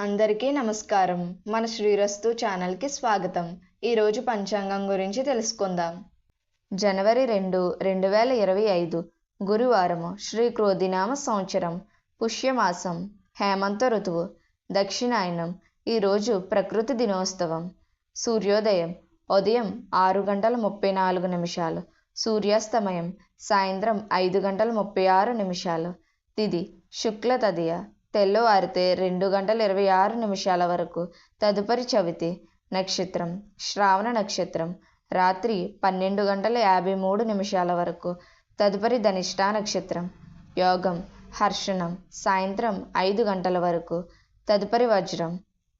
అందరికీ నమస్కారం. మన శ్రీరస్తు ఛానల్కి స్వాగతం. ఈరోజు పంచాంగం గురించి తెలుసుకుందాం. జనవరి రెండు రెండు వేల ఇరవై ఐదు గురువారము శ్రీ క్రోధినామ సంవత్సరం పుష్యమాసం హేమంత ఋతువు దక్షిణాయనం ఈరోజు ప్రకృతి దినోత్సవం. సూర్యోదయం ఉదయం ఆరు గంటల ముప్పై నాలుగు నిమిషాలు. సూర్యాస్తమయం సాయంత్రం ఐదు గంటల ముప్పై ఆరు నిమిషాలు. తిది శుక్ల తదియ. తెల్లవారితే రెండు గంటల ఇరవై ఆరు నిమిషాల వరకు తదుపరి చవితి నక్షత్రం శ్రావణ నక్షత్రం రాత్రి పన్నెండు గంటల యాభై మూడు నిమిషాల వరకు తదుపరి ధనిష్ట నక్షత్రం యోగం హర్షణం సాయంత్రం ఐదు గంటల వరకు తదుపరి వజ్రం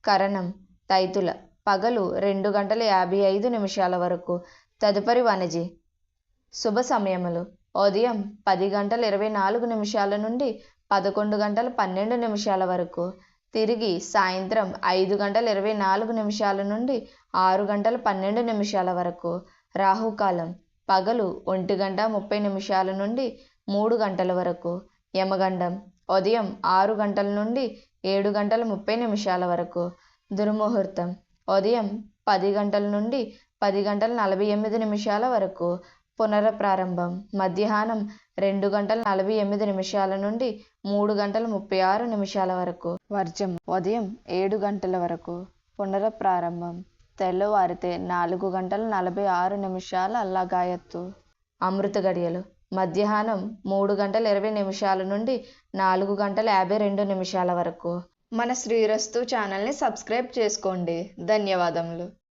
కరణం తైతుల పగలు రెండు గంటల యాభై ఐదు నిమిషాల వరకు తదుపరి వనజి. శుభ సమయములు. ఉదయం పది గంటల ఇరవై నాలుగు నిమిషాల నుండి పదకొండు గంటల పన్నెండు నిమిషాల వరకు. తిరిగి సాయంత్రం ఐదు గంటల ఇరవై నాలుగు నిమిషాల నుండి ఆరు గంటల పన్నెండు నిమిషాల వరకు. రాహుకాలం పగలు ఒంటి గంట ముప్పై నిమిషాల నుండి మూడు గంటల వరకు. యమగండం ఉదయం ఆరు గంటల నుండి ఏడు గంటల ముప్పై నిమిషాల వరకు. దుర్ముహూర్తం ఉదయం పది గంటల నుండి పది గంటల నలభై ఎనిమిది నిమిషాల వరకు. పునరప్రారంభం మధ్యాహ్నం రెండు గంటల నలభై ఎనిమిది నిమిషాల నుండి మూడు గంటల ముప్పై ఆరు నిమిషాల వరకు. వర్జం. ఉదయం ఏడు గంటల వరకు. పునరప్రారంభం తెల్లవారితే నాలుగు గంటల నలభై ఆరు నిమిషాల లగాయత్తు. అమృత గడియలు. మధ్యాహ్నం మూడు గంటల ఇరవై నిమిషాల నుండి నాలుగు గంటల యాభై రెండు నిమిషాల వరకు. మన శ్రీరస్తు ఛానల్ని సబ్స్క్రైబ్ చేసుకోండి. ధన్యవాదములు.